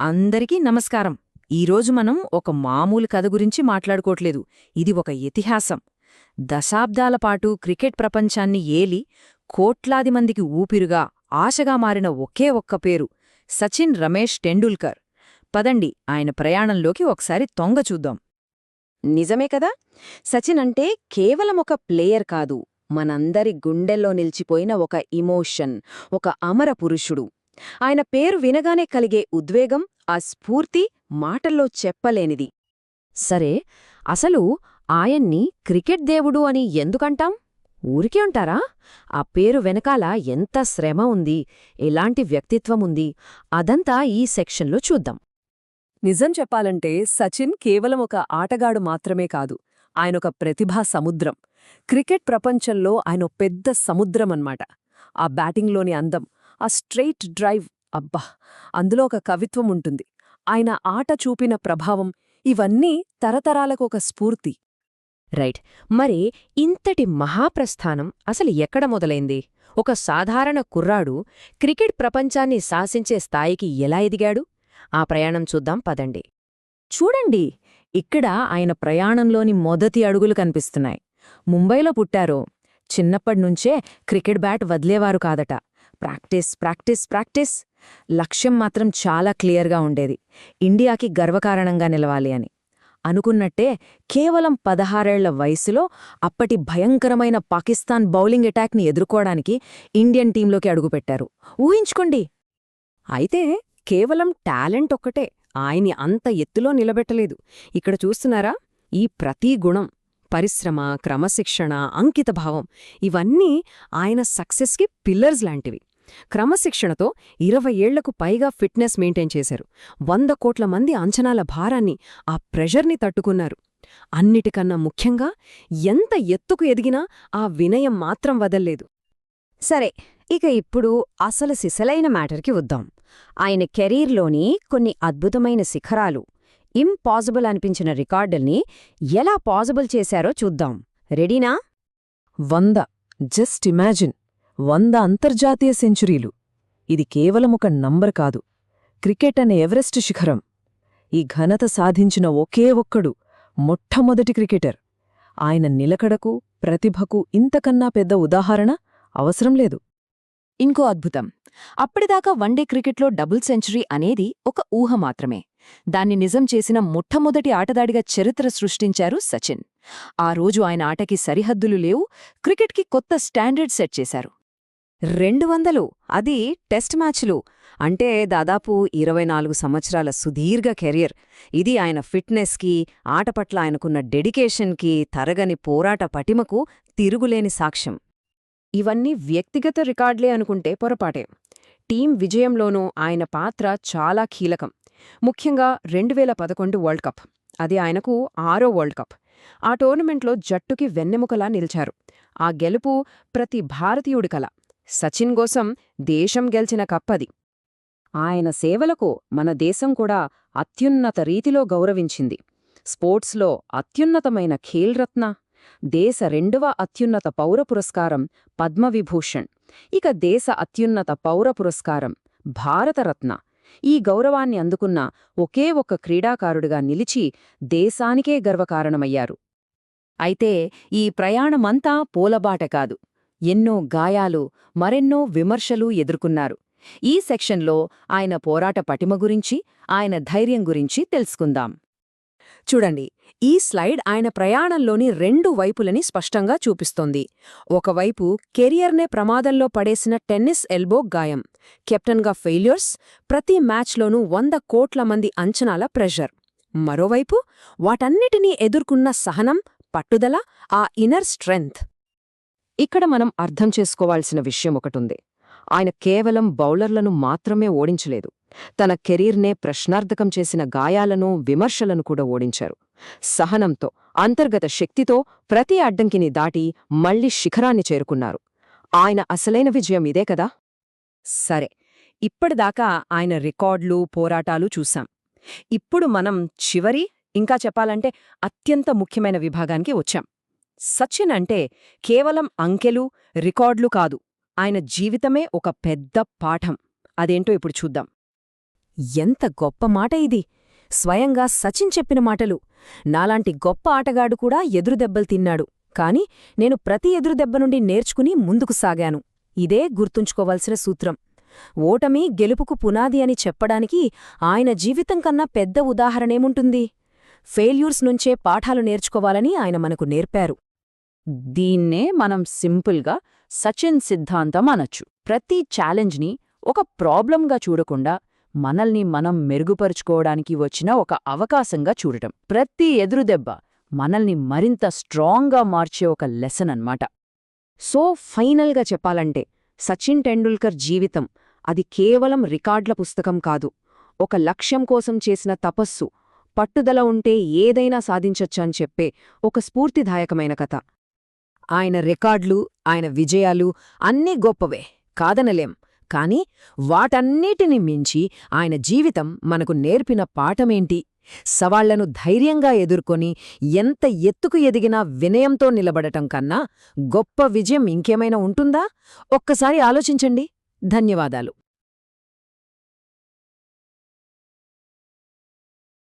అందరికీ నమస్కారం. ఈరోజు మనం ఒక మామూలు కథ గురించి మాట్లాడుకోవట్లేదు. ఇది ఒక ఇతిహాసం. దశాబ్దాల పాటు క్రికెట్ ప్రపంచాన్ని ఏలి కోట్లాది మందికి ఊపిరుగా ఆశగా మారిన ఒకే ఒక్క పేరు సచిన్ రమేష్ టెండూల్కర్. పదండి ఆయన ప్రయాణంలోకి ఒకసారి తొంగ చూద్దాం. నిజమే కదా? సచిన్ అంటే కేవలం ఒక ప్లేయర్ కాదు. మనందరి గుండెల్లో నిలిచిపోయిన ఒక ఇమోషన్ ఒక అమర పురుషుడు. ఆయన పేరు వినగానే కలిగే ఉద్వేగం ఆ స్ఫూర్తి మాటల్లో చెప్పలేనిది. సరే అసలు ఆయన్ని క్రికెట్ దేవుడు అని ఎందుకంటాం? ఊరికే ఉంటారా? ఆ పేరు వెనకాల ఎంత శ్రమ ఉంది ఎలాంటి వ్యక్తిత్వం ఉంది అదంతా ఈ సెక్షన్లో చూద్దాం. నిజం చెప్పాలంటే సచిన్ కేవలం ఒక ఆటగాడు మాత్రమే కాదు ఆయనొక ప్రతిభా సముద్రం. క్రికెట్ ప్రపంచంలో ఆయన పెద్ద సముద్రం అన్నమాట ఆ బ్యాటింగ్లోని అందం ఆ స్ట్రెయిట్ డ్రైవ్ అబ్బా! అందులో ఒక కవిత్వం ఉంటుంది. ఆయన ఆట చూపిన ప్రభావం ఇవన్నీ తరతరాలకు ఒక స్ఫూర్తి. రైట్. మరి ఇంతటి మహాప్రస్థానం అసలు ఎక్కడ మొదలైంది? ఒక సాధారణ కుర్రాడు క్రికెట్ ప్రపంచాన్ని శాసించే స్థాయికి ఎలా ఎదిగాడు? ఆ ప్రయాణం చూద్దాం పదండి. చూడండి! ఇక్కడ ఆయన ప్రయాణంలోని మొదటి అడుగులు కనిపిస్తున్నాయి. ముంబైలో పుట్టారో. చిన్నప్పటినుంచే క్రికెట్ బ్యాట్ వదిలేవారు కాదట. Practice practice practice. లక్ష్యం మాత్రం చాలా క్లియర్గా ఉండేది. ఇండియాకి గర్వకారణంగా నిలవాలి అని. అనుకున్నట్టే కేవలం పదహారేళ్ళ వయసులో అప్పటి భయంకరమైన పాకిస్తాన్ బౌలింగ్ అటాక్ని ఎదుర్కోవడానికి ఇండియన్ టీంలోకి అడుగుపెట్టారు. ఊహించుకోండి. అయితే కేవలం టాలెంట్ ఒక్కటే. ఆయన్ని అంత ఎత్తులో నిలబెట్టలేదు. ఇక్కడ చూస్తున్నారా? ఈ ప్రతి గుణం పరిశ్రమ క్రమశిక్షణ అంకితభావం ఇవన్నీ ఆయన సక్సెస్కి పిల్లర్స్ లాంటివి. క్రమశిక్షణతో ఇరవై ఏళ్ళకు పైగా ఫిట్నెస్ మెయింటైన్ చేశారు. వంద కోట్ల మంది అంచనాల భారాన్ని ఆ ప్రెషర్ని తట్టుకున్నారు. అన్నిటికన్నా ముఖ్యంగా ఎంత ఎత్తుకు ఎదిగినా ఆ వినయం మాత్రం వదల్లేదు. సరే ఇక ఇప్పుడు అసలు సిసలైన మ్యాటర్కి వద్దాం. ఆయన కెరీర్లోని కొన్ని అద్భుతమైన శిఖరాలు ఇంపాసిబుల్ అనిపించిన రికార్డుల్ని ఎలా పాసిబుల్ చేశారో చూద్దాం. రెడీనా? వంద. Just imagine. వంద అంతర్జాతీయ సెంచురీలు. ఇది కేవలం ఒక నంబర్ కాదు. క్రికెట్ అనే ఎవరెస్ట్ శిఖరం. ఈ ఘనత సాధించిన ఒకే ఒక్కడు మొట్టమొదటి క్రికెటర్. ఆయన నిలకడకు ప్రతిభకు ఇంతకన్నా పెద్ద ఉదాహరణ అవసరం లేదు. ఇంకో అద్భుతం. అప్పటిదాకా వన్డే క్రికెట్లో డబుల్ సెంచరీ అనేది ఒక ఊహ మాత్రమే. దాన్ని నిజం చేసిన మొట్టమొదటి ఆటగాడిగా చరిత్ర సృష్టించారు సచిన్. ఆ రోజు ఆయన ఆటకి సరిహద్దులు లేవు క్రికెట్కి కొత్త స్టాండర్డ్ సెట్ చేశారు. రెండు వందలు అది టెస్ట్ మ్యాచ్లు. అంటే దాదాపు ఇరవై నాలుగు సంవత్సరాల సుదీర్ఘ కెరియర్. ఇది ఆయన ఫిట్నెస్కి ఆట పట్ల ఆయనకున్న డెడికేషన్కి తరగని పోరాట పటిమకు తిరుగులేని సాక్ష్యం. ఇవన్నీ వ్యక్తిగత రికార్డులే అనుకుంటే పొరపాటే. టీం విజయంలోనూ ఆయన పాత్ర చాలా కీలకం. ముఖ్యంగా రెండు వేల పదకొండు వరల్డ్ కప్. అది ఆయనకు ఆరో వరల్డ్ కప్. ఆ టోర్నమెంట్లో జట్టుకి వెన్నెముకలా నిలిచారు. ఆ గెలుపు ప్రతి భారతీయుడి కల. సచిన్ కోసం దేశం గెలిచిన కప్పది ఆయన సేవలకు మన దేశం కూడా అత్యున్నత రీతిలో గౌరవించింది. స్పోర్ట్స్లో అత్యున్నతమైన ఖేల్రత్న దేశ రెండవ అత్యున్నత పౌర పురస్కారం పద్మవిభూషణ్. ఇక దేశ అత్యున్నత పౌర పురస్కారం భారతరత్న. ఈ గౌరవాన్ని అందుకున్న ఒకే ఒక్క క్రీడాకారుడిగా నిలిచి దేశానికే గర్వకారణమయ్యారు. అయితే ఈ ప్రయాణమంతా పూలబాట కాదు. ఎన్నో గాయాలు మరెన్నో విమర్శలు ఎదుర్కొన్నారు. ఈ సెక్షన్లో ఆయన పోరాట పటిమ గురించి ఆయన ధైర్యం గురించి తెలుసుకుందాం. చూడండి ఈ స్లైడ్ ఆయన ప్రయాణంలోని రెండు వైపులని స్పష్టంగా చూపిస్తోంది. ఒకవైపు కెరియర్నే ప్రమాదంలో పడేసిన టెన్నిస్ ఎల్బో గాయం. కెప్టెన్గా ఫెయిల్యూర్స్ ప్రతి మ్యాచ్లోనూ వంద కోట్ల మంది అంచనాల ప్రెషర్. మరోవైపు వాటన్నిటినీ ఎదుర్కొన్న సహనం పట్టుదల ఆ ఇనర్ స్ట్రెంగ్త్. ఇక్కడ మనం అర్థం చేసుకోవాల్సిన విషయం ఒకటుంది. ఆయన కేవలం బౌలర్లను మాత్రమే ఓడించలేదు. తన కెరీర్నే ప్రశ్నార్థకం చేసిన గాయాలను విమర్శలను కూడా ఓడించారు. సహనంతో అంతర్గత శక్తితో ప్రతి అడ్డంకిని దాటి మళ్ళీ శిఖరాన్ని చేరుకున్నారు. ఆయన అసలైన విజయం ఇదే కదా? సరే ఇప్పటిదాకా ఆయన రికార్డులు పోరాటాలు చూశాం. ఇప్పుడు మనం చివరి ఇంకా చెప్పాలంటే అత్యంత ముఖ్యమైన విభాగానికి వచ్చాం. సచిన్ అంటే కేవలం అంకెలు రికార్డులు కాదు. ఆయన జీవితమే ఒక పెద్ద పాఠం. అదేంటో ఇప్పుడు చూద్దాం. ఎంత గొప్ప మాట ఇది. స్వయంగా సచిన్ చెప్పిన మాటలు. నాలాంటి గొప్ప ఆటగాడు కూడా ఎదురుదెబ్బలు తిన్నాడు. కాని నేను ప్రతి ఎదురుదెబ్బ నుండి నేర్చుకుని ముందుకు సాగాను. ఇదే గుర్తుంచుకోవలసిన సూత్రం. ఓటమి గెలుపుకు పునాది అని చెప్పడానికి ఆయన జీవితం కన్నా పెద్ద ఉదాహరణేముంటుంది? ఫెయిల్యూర్స్ నుంచే పాఠాలు నేర్చుకోవాలని ఆయన మనకు నేర్పారు. దీన్నే మనం సింపుల్గా సచిన్ సిద్ధాంతం అనొచ్చు. ప్రతి ఛాలెంజ్ని ఒక ప్రాబ్లంగా చూడకుండా మనల్ని మనం మెరుగుపరుచుకోవడానికి వచ్చిన ఒక అవకాశంగా చూడటం. ప్రతి ఎదురుదెబ్బ మనల్ని మరింత స్ట్రాంగ్గా మార్చే ఒక లెసన్ అన్నమాట. సో ఫైనల్గా చెప్పాలంటే సచిన్ టెండూల్కర్ జీవితం అది కేవలం రికార్డ్ల పుస్తకం కాదు. ఒక లక్ష్యం కోసం చేసిన తపస్సు పట్టుదల ఉంటే ఏదైనా సాధించొచ్చని చెప్పే ఒక స్ఫూర్తిదాయకమైన కథ. ఆయన రికార్డులు ఆయన విజయాలు అన్నీ గొప్పవే కాదనలేం. కాని వాటన్నిటిని మించి ఆయన జీవితం మనకు నేర్పిన పాఠమేంటి? సవాళ్ళను ధైర్యంగా ఎదుర్కొని ఎంత ఎత్తుకు ఎదిగినా వినయంతో నిలబడటం కన్నా గొప్ప విజయం ఇంకేమైనా ఉంటుందా? ఒక్కసారి ఆలోచించండి. ధన్యవాదాలు.